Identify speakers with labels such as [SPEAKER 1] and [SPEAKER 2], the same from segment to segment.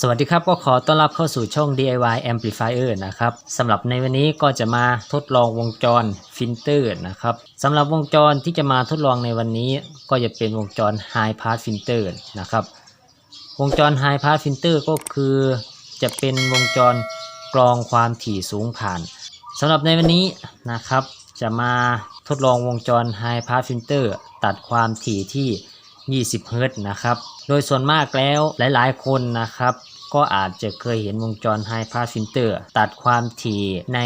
[SPEAKER 1] สวัสดีครับก็ขอต้อนรับเข้าสู่ช่อง DIY Amplifier นะครับสำหรับในวันนี้ก็จะมาทดลองวงจรฟิลเตอร์นะครับสำหรับวงจรที่จะมาทดลองในวันนี้ก็จะเป็นวงจร High Pass Filter นะครับวงจร High Pass Filter ก็คือจะเป็นวงจรกรองความถี่สูงผ่านสำหรับในวันนี้นะครับ จะมาทดลองวงจร High Pass Filter ตัดความถี่ที่ 20เฮิรตนะครับโดยส่วนมากแล้วหลาย ๆ คนนะครับ ก็อาจจะเคยเห็นวงจร High Pass Filter ตัดความถี่ใน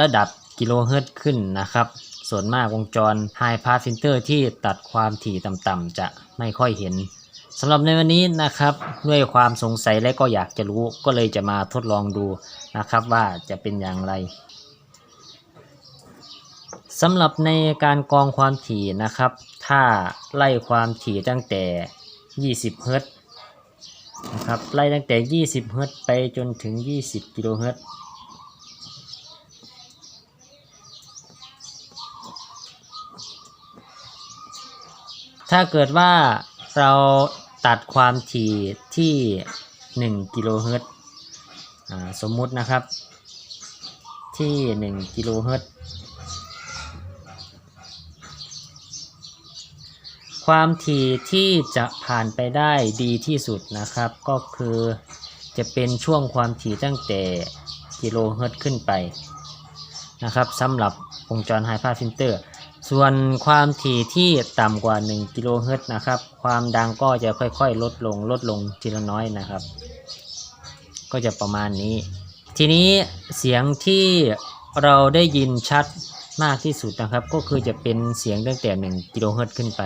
[SPEAKER 1] ระดับกิโลเฮิรตซ์ขึ้นนะครับ ส่วนมากวงจร High Pass Filter ที่ตัดความถี่ต่ำๆจะไม่ค่อยเห็นสำหรับในวันนี้นะครับด้วยความสงสัยและก็อยากจะรู้ก็เลยจะมาทดลองดูนะครับว่าจะเป็นอย่างไรสำหรับในการกรองความถี่นะครับ ถ้าไล่ความถี่ตั้งแต่ 20 เฮิรตซ์ นะครับไล่ตั้งแต่ 20 เฮิรตซ์ไปจนถึง 20 กิโลเฮิรตซ์ถ้าเกิดว่าเราตัดความถี่ที่ 1 กิโลเฮิรตซ์สมมุตินะครับที่ 1 กิโลเฮิรต ความถี่ที่จะผ่านไปได้ดีที่สุดนะครับ ก็คือจะเป็นช่วงความถี่ตั้งแต่กิโลเฮิรตซ์ขึ้นไปนะครับสำหรับวงจรไฮพาฟิลเตอร์ ส่วนความถี่ที่ต่ำกว่า 1 กิโลเฮิรตซ์นะครับ ความดังก็จะค่อยๆ ลดลงลดลงทีละน้อยนะครับ ก็จะประมาณนี้ ทีนี้เสียงที่เราได้ยินชัดมากที่สุดนะครับ ก็คือจะเป็นเสียงตั้งแต่ 1 กิโลเฮิรตซ์ขึ้นไป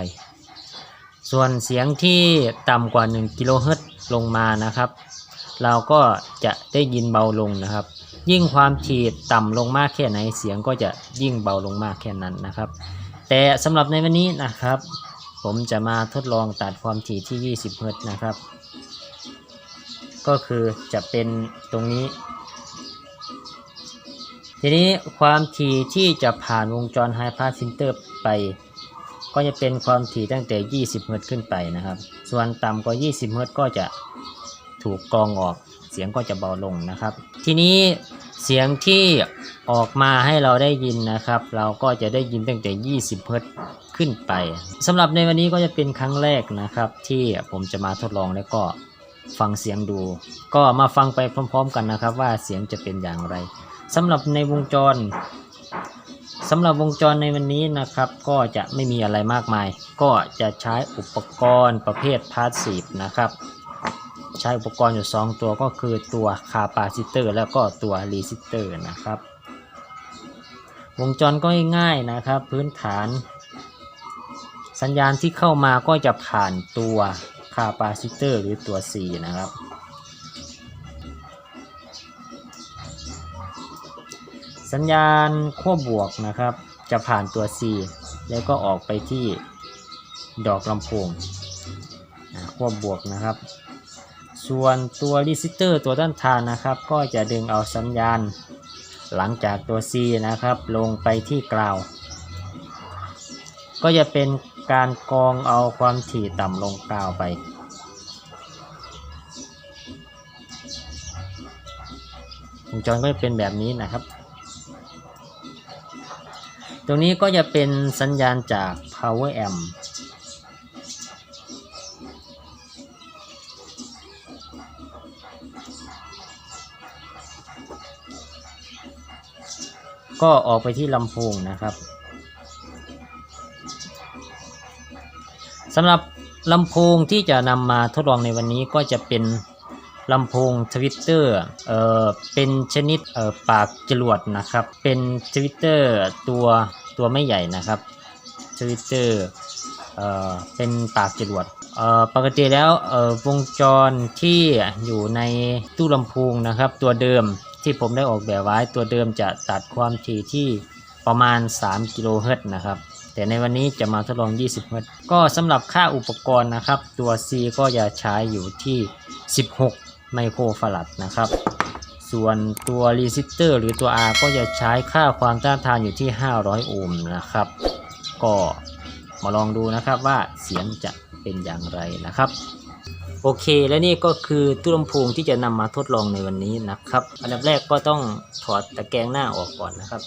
[SPEAKER 1] ส่วนเสียงที่ต่ำกว่า 1 กิโลเฮิรตซ์ลงมานะครับ เราก็จะได้ยินเบาลงนะครับ ยิ่งความถี่ต่ำลงมากแค่ไหนเสียงก็จะยิ่งเบาลงมากแค่นั้นนะครับ แต่สำหรับในวันนี้นะครับ ผมจะมาทดลองตัดความถี่ที่ 20 เฮิรตซ์นะครับ ก็คือจะเป็นตรงนี้ ทีนี้ความถี่ที่จะผ่านวงจร High Pass Filter ไป ก็จะเป็นความถี่ตั้งแต่ 20 เฮิรตซ์ขึ้นไปนะครับ ส่วนต่ำกว่า 20 เฮิรตซ์ก็จะถูกกรองออก เสียงก็จะเบาลงนะครับ ทีนี้เสียงที่ออกมาให้เราได้ยินนะครับ เราก็จะได้ยินตั้งแต่ 20 เฮิรตซ์ขึ้นไปสำหรับในวันนี้ก็จะเป็นครั้งแรกนะครับ ที่ผมจะมาทดลองแล้วก็ฟังเสียงดู ก็มาฟังไปพร้อม ๆ กันนะครับ ว่าเสียงจะเป็นอย่างไรสำหรับในวงจร สำหรับวงจรในวันนี้นะครับ ก็จะไม่มีอะไรมากมาย ก็จะใช้อุปกรณ์ประเภทพาสซีฟนะครับ ใช้อุปกรณ์อยู่ 2 ตัวก็คือตัวคาปาซิเตอร์แล้วก็ตัวรีซิเตอร์นะครับ วงจรก็ง่ายๆนะครับ พื้นฐาน สัญญาณที่เข้ามาก็จะผ่านตัวคาปาซิเตอร์หรือตัว C นะครับ สัญญาณขั้วบวกนะครับ จะผ่านตัว C แล้วก็ออกไปที่ดอกลำโพงขั้วบวกนะครับ ส่วนตัวรีซิสเตอร์ตัวต้านทานนะครับ ก็จะดึงเอาสัญญาณ หลังจากตัว C นะครับ ลงไปที่กราว ก็จะเป็นการกองเอาความถี่ต่ำลงกราวไปวงจรก็จะเป็นแบบนี้นะครับ ตรงนี้ก็จะเป็นสัญญาณจาก power amp ก็ออกไปที่ลำโพงนะครับสำหรับลำโพงที่จะนำมาทดลองในวันนี้ก็จะเป็น ลำโพงทวิตเตอร์เอ่อเป็นชนิดเอ่อปากจรวดนะครับ เป็นทวิตเตอร์ตัวตัวไม่ใหญ่นะครับทวิตเตอร์เอ่อเป็นปากจรวดเอ่อปกติแล้วเอ่อวงจรที่อยู่ในตู้ลำโพงนะครับ ตัวเดิมที่ผมได้ออกแบบไว้ตัวเดิมจะตัดความถี่ที่ประมาณ 3 กิโลเฮิรตซ์นะครับ แต่ในวันนี้จะมาทดลอง 20 เฮิรตซ์ก็สำหรับค่าอุปกรณ์นะครับ ตัว C ก็จะใช้อยู่ที่ 16 ไมโครฟาราดนะครับ ส่วนตัวรีซิสเตอร์หรือตัว R ก็จะใช้ค่าความต้านทานอยู่ที่ 500 โอห์มนะครับ ก็มาลองดูนะครับว่าเสียงจะเป็นอย่างไรนะครับ โอเคและนี่ก็คือตู้ลำโพงที่จะนำมาทดลองในวันนี้นะครับ อันดับแรกก็ต้องถอดตะแกรงหน้าออกก่อนนะครับ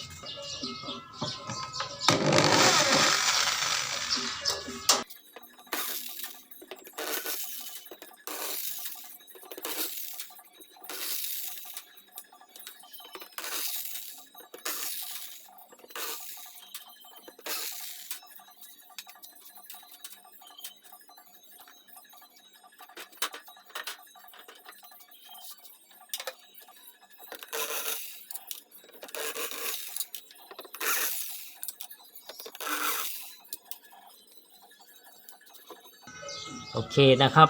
[SPEAKER 1] โอเคนะครับ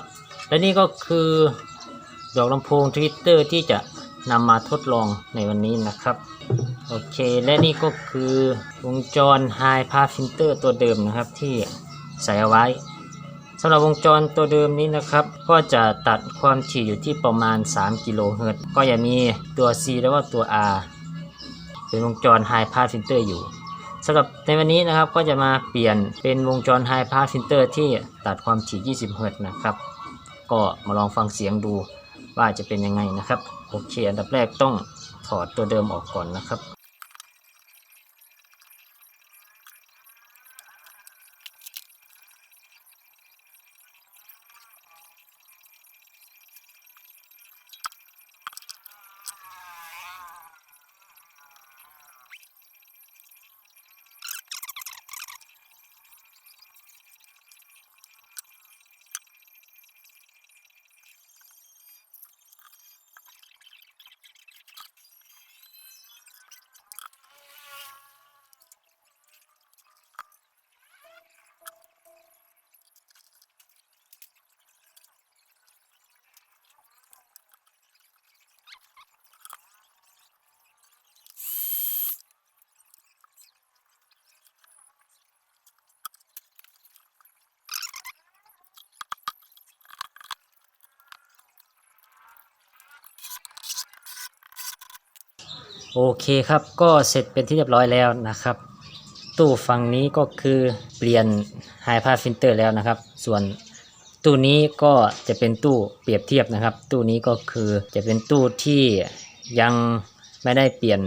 [SPEAKER 1] และนี่ก็คือดอกลำโพงทวิตเตอร์ที่จะนำมาทดลองในวันนี้นะครับ โอเค และนี่ก็คือวงจร High Pass Filter ตัวเดิมนะครับที่ใส่เอาไว้สำหรับวงจรตัวเดิมนี้นะครับ ก็จะตัดความถี่อยู่ที่ประมาณ 3 กิโลเฮิรตซ์ก็จะมีตัว C แล้วก็ตัว R เป็นวงจร High Pass Filter อยู่ สำหรับในวันนี้นะครับก็จะมาเปลี่ยนเป็นวงจร High Pass Filter ที่ตัดความถี่ 20 เฮิรตซ์นะครับ ก็มาลองฟังเสียงดูว่าจะเป็นยังไงนะครับ โอเค อันดับแรกต้องถอดตัวเดิมออกก่อนนะครับ โอเคครับก็เสร็จเป็นที่เรียบร้อยแล้วนะครับ ตู้ฝั่งนี้ก็คือเปลี่ยน High Pass Filter แล้วนะครับ ส่วนตู้นี้ก็จะเป็นตู้เปรียบเทียบนะครับ ตู้นี้ก็คือจะเป็นตู้ที่ยังไม่ได้เปลี่ยน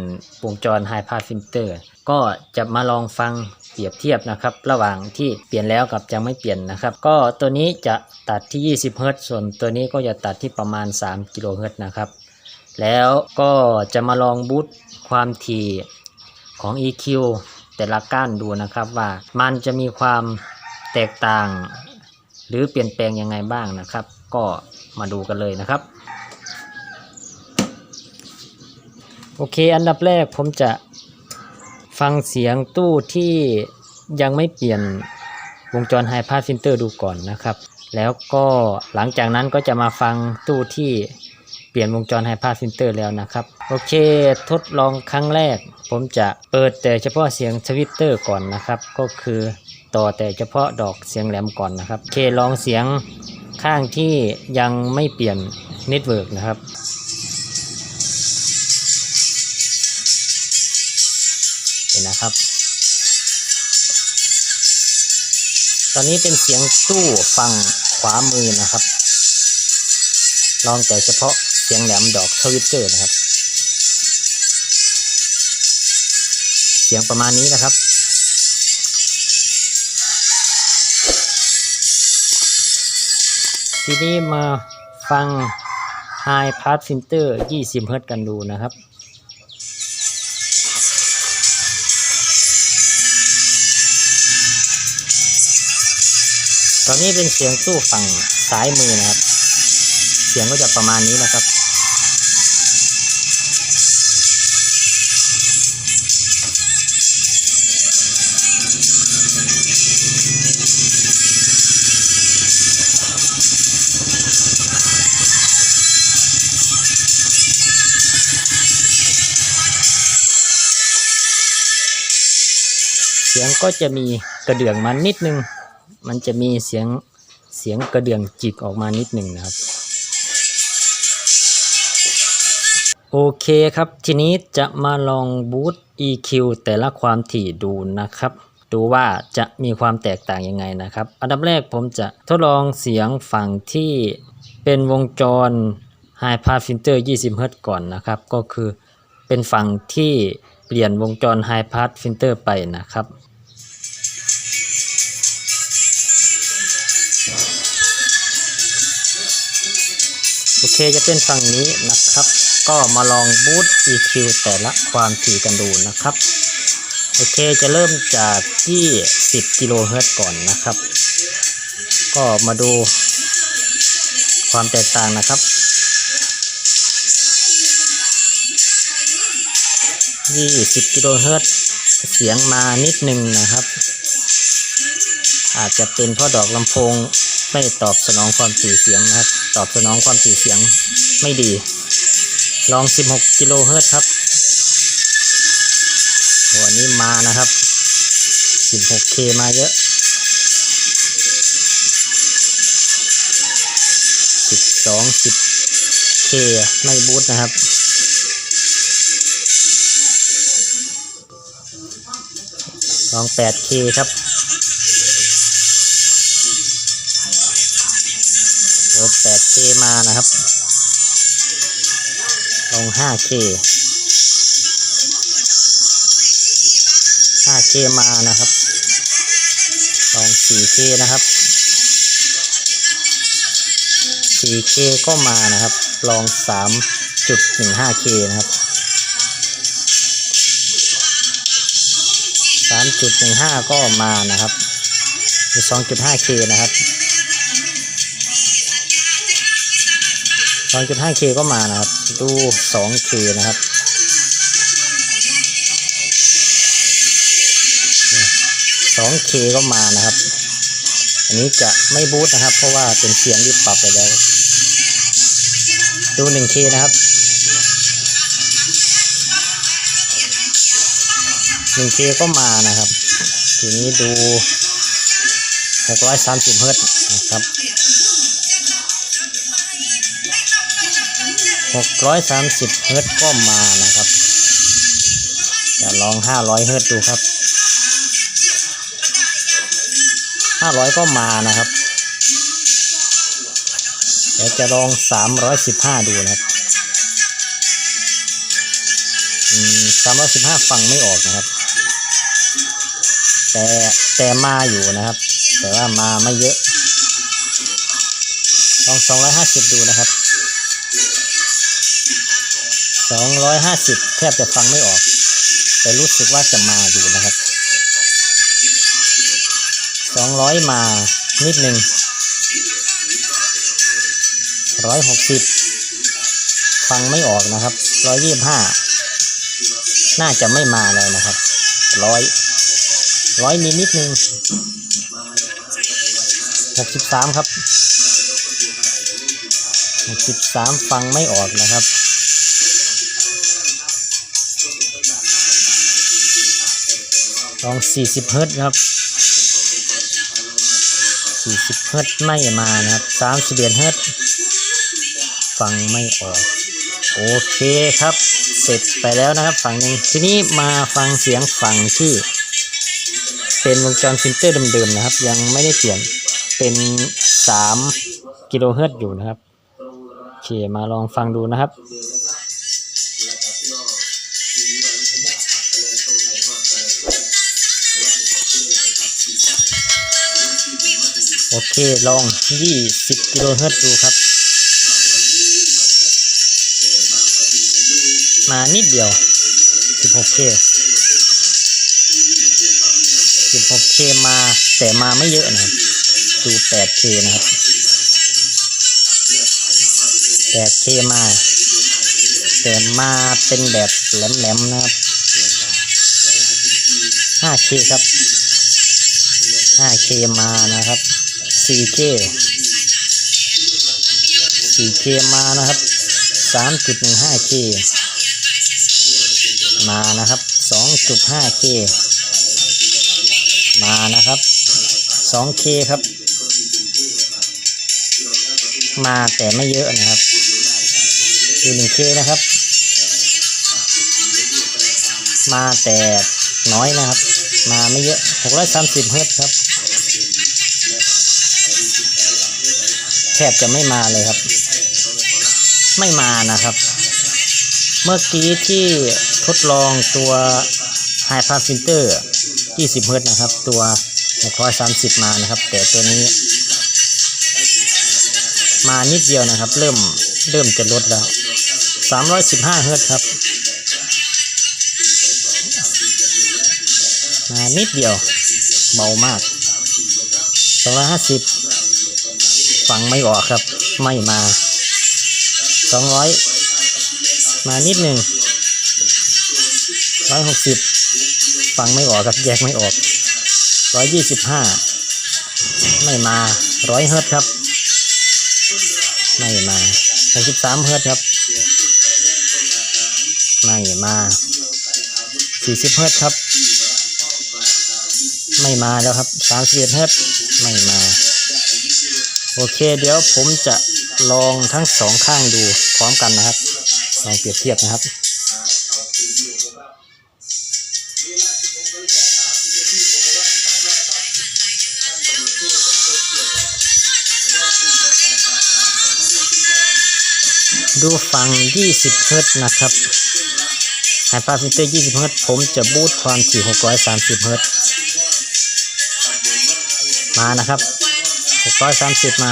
[SPEAKER 1] วงจร High Pass Filter ก็จะมาลองฟังเปรียบเทียบนะครับ ระหว่างที่เปลี่ยนแล้วกับยังไม่เปลี่ยนนะครับ ก็ตัวนี้จะตัดที่ 20 เฮิรตซ์ส่วนตัวนี้ก็จะตัดที่ประมาณ 3 กิโลเฮิรตซ์นะครับ แล้วก็จะมาลองบูตความถี่ของ EQ แต่ละก้านดูนะครับว่ามันจะมีความแตกต่าง หรือเปลี่ยนแปลงยังไงบ้างนะครับ ก็มาดูกันเลยนะครับ โอเค อันดับแรกผมจะฟังเสียงตู้ที่ยังไม่เปลี่ยนวงจร High Pass Filter ดูก่อนนะครับ แล้วก็หลังจากนั้นก็จะมาฟังตู้ที่ ปลี่ยนวงจร High Pass Filter แล้วนะครับ โอเค ทดลองครั้งแรก ผมจะเปิดแต่เฉพาะเสียงทวิตเตอร์ก่อนนะครับ ก็คือต่อแต่เฉพาะดอกเสียงแหลมก่อนนะครับโอเคลองเสียงข้างที่ยังไม่เปลี่ยนเน็ตเวิร์กนะครับเห็นนะครับ ตอนนี้เป็นเสียงตู้ฝั่งขวามือนะครับ ลองแต่เฉพาะ เสียงแหลมดอกทวิตเตอร์นะครับ เสียงประมาณนี้นะครับทีนี้มาฟัง High Pass Filter 20เฮิรตกันดูนะครับ ตอนนี้เป็นเสียงตู้ฝั่งซ้ายมือนะครับ เสียงก็จะประมาณนี้นะครับ ก็จะมีกระเดื่องมานิดนึง มันจะมีเสียงเสียงกระเดื่องจิกออกมานิดหนึ่งนะครับ โอเคครับ ทีนี้จะมาลองบูต EQ แต่ละความถี่ดูนะครับ ดูว่าจะมีความแตกต่างยังไงนะครับ อันดับแรกผมจะทดลองเสียงฝั่งที่เป็นวงจร High Pass Filter 20 Hz ก่อนนะครับ ก็คือเป็นฝั่งที่เปลี่ยนวงจร High Pass Filter ไปนะครับ โอเคจะเป็นฝั่งนี้นะครับ ก็มาลองบูต EQ แต่ละความถี่กันดูนะครับ โอเคจะเริ่มจากที่ 10 กิโลเฮิรตซ์ก่อนนะครับ ก็มาดูความแตกต่างนะครับ20กิโลเฮิรตซ์เสียงมานิดนึงนะครับ อาจจะเป็นเพราะดอกลำโพง ไม่ตอบสนองความถี่เสียงนะครับ ตอบสนองความถี่เสียงไม่ดี ลอง 16 กิโลเฮิรตซ์ครับโอ้อันนี้มานะครับ 16K มาเยอะ 12 10K ไม่บูตนะครับลอง 8K ครับ ลอง 5K 5K มานะครับลอง 4K นะครับ 4K ก็มานะครับ ลอง 3.15K นะครับ 3.15 ก็มานะครับ 2.5K นะครับ 2.5K ก็มานะครับ ดู 2K นะครับ 2K ก็มานะครับ อันนี้จะไม่บูตนะครับ เพราะว่าเป็นเสียงที่ปรับไปแล้ว ดู 1K นะครับ 1K ก็มานะครับ ทีนี้ดู630เฮิร์ตนะครับ 630 เฮิรตก็มานะครับอย่าลอง 500 เฮิรตดูครับ 500 ก็มานะครับ เดี๋ยวจะลอง 315 ดูนะครับอืม315 ฟังไม่ออกนะครับ แต่แต่มาอยู่นะครับ แต่ว่ามาไม่เยอะ ลอง 250 ดูนะครับ 250 แทบจะฟังไม่ออก แต่รู้สึกว่าจะมาอยู่นะครับ 200 มานิดหนึ่ง160 ฟังไม่ออกนะครับ 125 น่าจะไม่มาเลยนะครับร้อยร้อยมีนิดนึง63ครับ63ฟังไม่ออกนะครับ ลอง 40 เฮิรต์ครับ 40 เฮิรต์ไม่มานะครับ 31 เฮิรต์ฟังไม่ออก โอเคครับ เสร็จไปแล้วนะครับฝั่งหนึ่งทีนี้มาฟังเสียงฝั่งที่ เป็นวงจรฟิลเตอร์เดิมๆนะครับ ยังไม่ได้เปลี่ยนเป็น 3 กิโลเฮิรต์อยู่นะครับ โอเคมาลองฟังดูนะครับ อเค ลอง 20 กิโลเฮิรตซ์ดูครับ มานิดเดียว 16K 16K มาแต่มาไม่เยอะนะครับ ดู 8K นะครับ 8K มา แต่มาเป็นแบบแหลมๆนะครับ 5K ครับ 5K มานะครับ 4K 4K มานะครับ 3.15K มานะครับ 2.5K มานะครับ 2K ครับ มาแต่ไม่เยอะนะครับคือ 1K นะครับ มาแต่น้อยนะครับ มาไม่เยอะ 630 เฮิรตซ์ครับ แทบจะไม่มาเลยครับ ไม่มานะครับ เมื่อกี้ที่ทดลองตัว High Pass Filter 20เฮิรตนะครับ ตัว630 มานะครับ แต่ตัวนี้ มานิดเดียวนะครับ เริ่มเริ่มจะลดแล้ว 315เฮิรตครับ มานิดเดียว เบามาก250 ฟังไม่ออกครับ ไม่มา200มานิดหนึ่ง160ฟังไม่ออกครับแยกไม่ออก125ไม่มา100เฮิร์ตครับ ไม่มา63เฮิร์ตครับ ไม่มา40เฮิร์ตครับ ไม่มาแล้วครับ31เฮิร์ตไม่มา โอเคเดี๋ยวผมจะลองทั้งสองข้างดูพร้อมกันนะครับ ลองเปรียบเทียบนะครับดูฟัง20 เฮิรตนะครับไฮปาฟิลเตอร์ 20 เฮิรตผมจะบูตความถี่ 630 เฮิรตมานะครับ 630 มา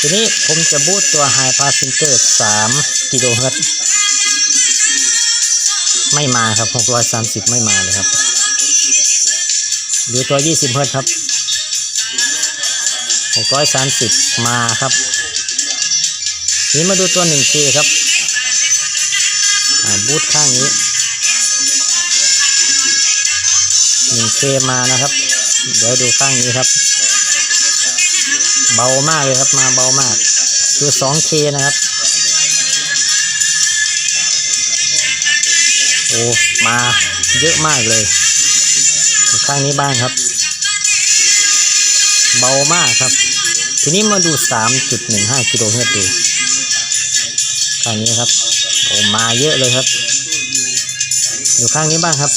[SPEAKER 1] ทีนี้ผมจะบูตตัวไฮพาสฟิลเตอร์3กิโลเฮิรตซ์ไม่มาครับ 630 ไม่มาเลยครับดูตัว 20 เฮิรตซ์ครับ 630 มาครับทีนี้มาดูตัว 1K ครับบูตข้างนี้ 1K มานะครับ เดี๋ยวดูข้างนี้ครับ เบามากเลยครับมาเบามากดู 2K นะครับ โอ้มาเยอะมากเลยดูข้างนี้บ้างครับ เบามากครับ ทีนี้มาดู 3.15กิโลเฮิรดูข้างนี้ครับโอ้มาเยอะเลยครับดูข้างนี้บ้างครับ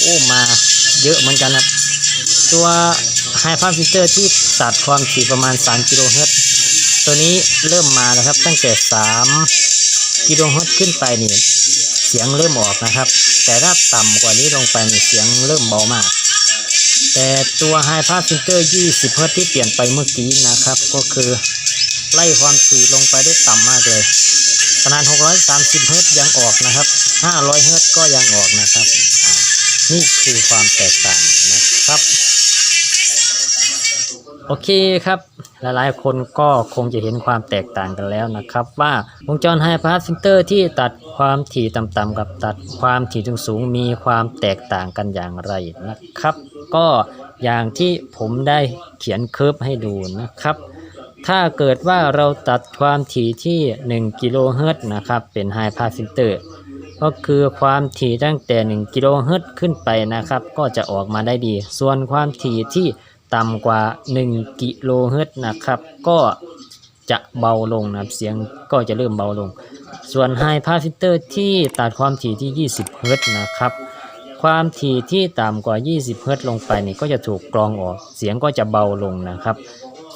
[SPEAKER 1] โอ้มาเยอะเหมือนกันครับ ตัว ไฮพาสฟิลเตอร์ที่ตัดความถี่ประมาณ 3 กิโลเฮิรตซ์ตัวนี้เริ่มมาแล้วครับ ตั้งแต่ 3 กิโลเฮิรตซ์ขึ้นไปนี่เสียงเริ่มออกนะครับ แต่ถ้าต่ำกว่านี้ลงไปนี่เสียงเริ่มเบามาก แต่ตัวไฮพาสฟิลเตอร์ 20 เฮิรตซ์ที่เปลี่ยนไปเมื่อกี้นะครับ ก็คือไล่ความถี่ลงไปได้ต่ำมากเลยขนาด 630 เฮิรตซ์ยังออกนะครับ 500 เฮิรตซ์ก็ยังออกนะครับ นี่คือความแตกต่างนะครับ โอเคครับ หลายๆ คนก็คงจะเห็นความแตกต่างกันแล้วนะครับ ว่าวงจรไฮพาสฟิลเตอร์ที่ตัดความถี่ต่ำๆกับตัดความถี่สูงๆมีความแตกต่างกันอย่างไรนะครับ ก็อย่างที่ผมได้เขียนเคิร์ฟให้ดูนะครับ ถ้าเกิดว่าเราตัดความถี่ที่ 1 กิโลเฮิรตซ์นะครับ เป็นไฮพาสฟิลเตอร์ก็คือความถี่ตั้งแต่ 1 กิโลเฮิรตซ์ขึ้นไปนะครับ ก็จะออกมาได้ดี ส่วนความถี่ที่ ต่ำกว่า 1 กิโลเฮิรตซ์นะครับ ก็จะเบาลงนะครับเสียงก็จะเริ่มเบาลง ส่วนไฮพาสฟิลเตอร์ที่ตัดความถี่ที่ 20 เฮิรตซ์นะครับ ความถี่ที่ต่ำกว่า 20 เฮิรตซ์ลงไปนี่ก็จะถูกกรองออก เสียงก็จะเบาลงนะครับ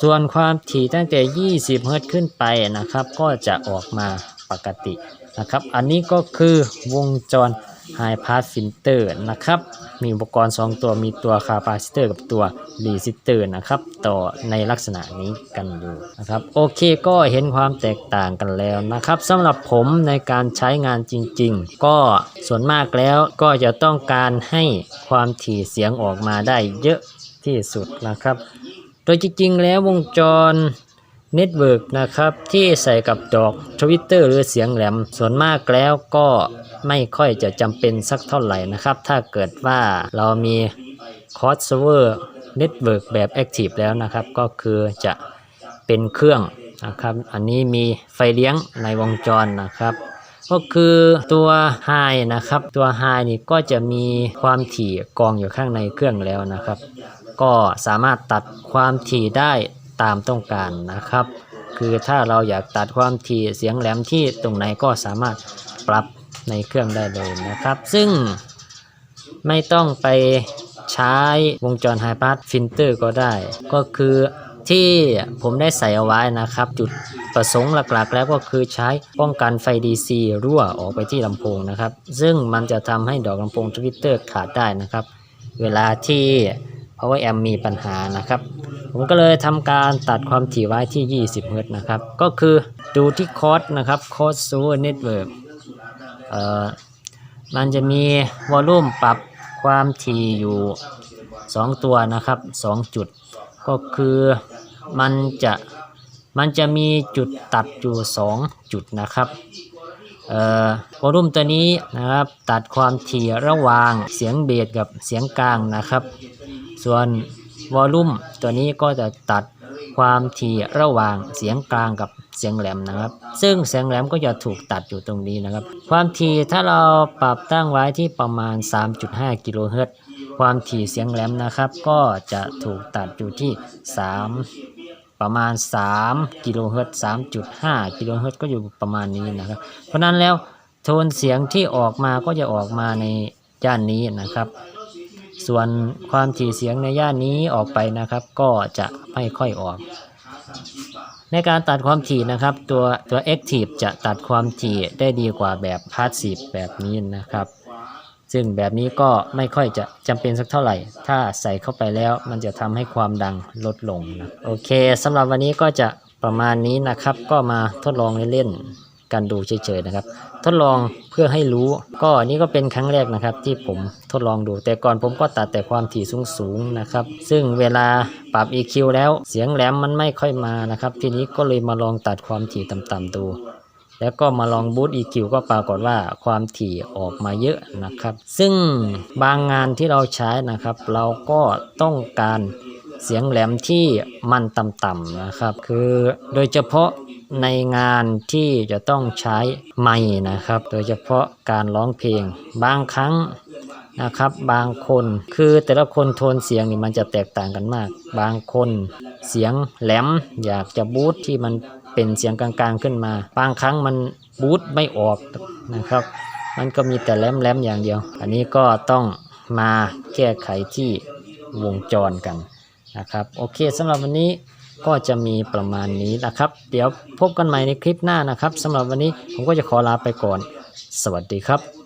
[SPEAKER 1] ส่วนความถี่ตั้งแต่ 20 เฮิรตซ์ขึ้นไปนะครับ ก็จะออกมาปกตินะครับ อันนี้ก็คือวงจร High Pass Filter นะครับ มีอุปกรณ์ 2 ตัวมีตัว Capacitor กับตัว Resistor นะครับ ต่อในลักษณะนี้กันอยู่นะครับ โอเคก็เห็นความแตกต่างกันแล้วนะครับสำหรับผมในการใช้งานจริง ๆ ก็ส่วนมากแล้วก็จะต้องการให้ความถี่เสียงออกมาได้เยอะที่สุดนะครับ โดยจริงๆ แล้ววงจร เน็ตเวิร์กนะครับที่ใส่กับดอกทวิตเตอร์หรือเสียงแหลม ส่วนมากแล้วก็ไม่ค่อยจะจำเป็นสักเท่าไหร่นะครับ ถ้าเกิดว่าเรามีคอร์สเซอร์เน็ตเวิร์กแบบ Active แล้วนะครับ ก็คือจะเป็นเครื่องนะครับ อันนี้มีไฟเลี้ยงในวงจรนะครับ ก็คือตัว High นะครับ ตัว High นี่ก็จะมีความถี่กองอยู่ข้างในเครื่องแล้วนะครับ ก็สามารถตัดความถี่ได้ ตามต้องการนะครับ คือถ้าเราอยากตัดความถี่เสียงแหลมที่ตรงไหนก็สามารถปรับในเครื่องได้เลยนะครับ ซึ่งไม่ต้องไปใช้วงจรไฮพาสฟิลเตอร์ก็ได้ ก็คือที่ผมได้ใส่เอาไว้นะครับ จุดประสงค์หลักๆ แล้วก็คือใช้ป้องกันไฟ DC รั่วออกไปที่ลำโพงนะครับ ซึ่งมันจะทำให้ดอกลำโพงทวิตเตอร์ขาดได้นะครับ เวลาที่ power amp มีปัญหานะครับ ผมก็เลยทำการตัดความถี่ไว้ที่ 20 เฮิรตซ์นะครับ ก็คือดูที่คอร์สนะครับคอร์สซูเน็ตเวิร์กมันจะมีวอลลุ่มปรับความถี่อยู่ 2 ตัวนะครับ 2 จุด ก็คือมันจะมันจะมีจุดตัดอยู่ 2 จุดนะครับวอลลุ่มตัวนี้นะครับตัดความถี่ระหว่างเสียงเบสกับเสียงกลางนะครับ ส่วนวอลลุ่มตัวนี้ก็จะตัดความถี่ระหว่างเสียงกลางกับเสียงแหลมนะครับ ซึ่งเสียงแหลมก็จะถูกตัดอยู่ตรงนี้นะครับ ความถี่ถ้าเราปรับตั้งไว้ที่ประมาณ 3.5 กิโลเฮิรตซ์ความถี่เสียงแหลมนะครับ ก็จะถูกตัดอยู่ที่ 3 ประมาณ 3 กิโลเฮิรตซ์3.5 กิโลเฮิรตซ์ก็อยู่ประมาณนี้นะครับ เพราะนั้นแล้วโทนเสียงที่ออกมาก็จะออกมาในย่านนี้นะครับ ส่วนความถี่เสียงในย่านนี้ออกไปนะครับ ก็จะไม่ค่อยออก ในการตัดความถี่นะครับ ตัวตัว Active จะตัดความถี่ได้ดีกว่าแบบ Passive แบบนี้นะครับ ซึ่งแบบนี้ก็ไม่ค่อยจะจำเป็นสักเท่าไหร่ ถ้าใส่เข้าไปแล้วมันจะทำให้ความดังลดลงนะโอเคสำหรับวันนี้ก็จะประมาณนี้นะครับ ก็มาทดลองเล่นๆกันดูเฉยๆนะครับ ทดลองเพื่อให้รู้ ก็นี่ก็เป็นครั้งแรกนะครับ ที่ผมทดลองดู แต่ก่อนผมก็ตัดแต่ความถี่สูงๆนะครับ ซึ่งเวลาปรับ EQ แล้วเสียงแหลมมันไม่ค่อยมานะครับ ทีนี้ก็เลยมาลองตัดความถี่ต่ำๆดู แล้วก็มาลองบูต EQ ก็ปรากฏว่าความถี่ออกมาเยอะนะครับ ซึ่งบางงานที่เราใช้นะครับ เราก็ต้องการเสียงแหลมที่มันต่ำๆนะครับ คือโดยเฉพาะ ในงานที่จะต้องใช้ไม้นะครับ โดยเฉพาะการร้องเพลง บางครั้งนะครับบางคนคือแต่ละคนโทนเสียงนี่มันจะแตกต่างกันมาก บางคนเสียงแหลมอยากจะบูตที่มันเป็นเสียงกลางๆขึ้นมา บางครั้งมันบูตไม่ออกนะครับ มันก็มีแต่แหลมๆอย่างเดียว อันนี้ก็ต้องมาแก้ไขที่วงจรกันนะครับ โอเคสำหรับวันนี้ ก็จะมีประมาณนี้นะครับ เดี๋ยวพบกันใหม่ในคลิปหน้านะครับสำหรับวันนี้ผมก็จะขอลาไปก่อน สวัสดีครับ